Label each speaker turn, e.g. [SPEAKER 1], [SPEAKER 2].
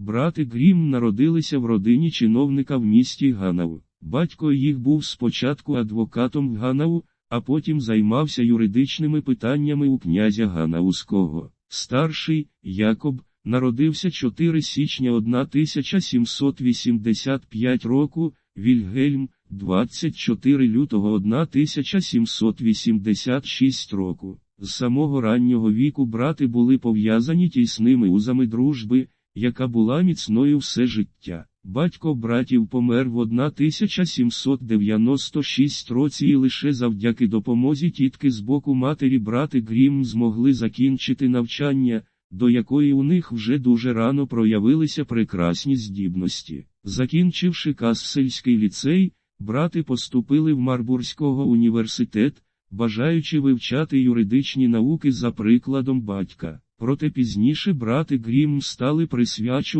[SPEAKER 1] Брати Грім народилися в родині чиновника в місті Ганау. Батько їх був спочатку адвокатом в Ганау, а потім займався юридичними питаннями у князя Ганауського. Старший, Якоб, народився 4 січня 1785 року, Вільгельм, 24 лютого 1786 року. З самого раннього віку брати були пов'язані тісними узами дружби, яка була міцною все життя. Батько братів помер в 1796 році і лише завдяки допомозі тітки з боку матері брати Грім змогли закінчити навчання, до якої у них вже дуже рано проявилися прекрасні здібності. Закінчивши Кассельський ліцей, брати поступили в Марбурзького університет, бажаючи вивчати юридичні науки за прикладом батька. Проте пізніше брати Грім стали присвячувати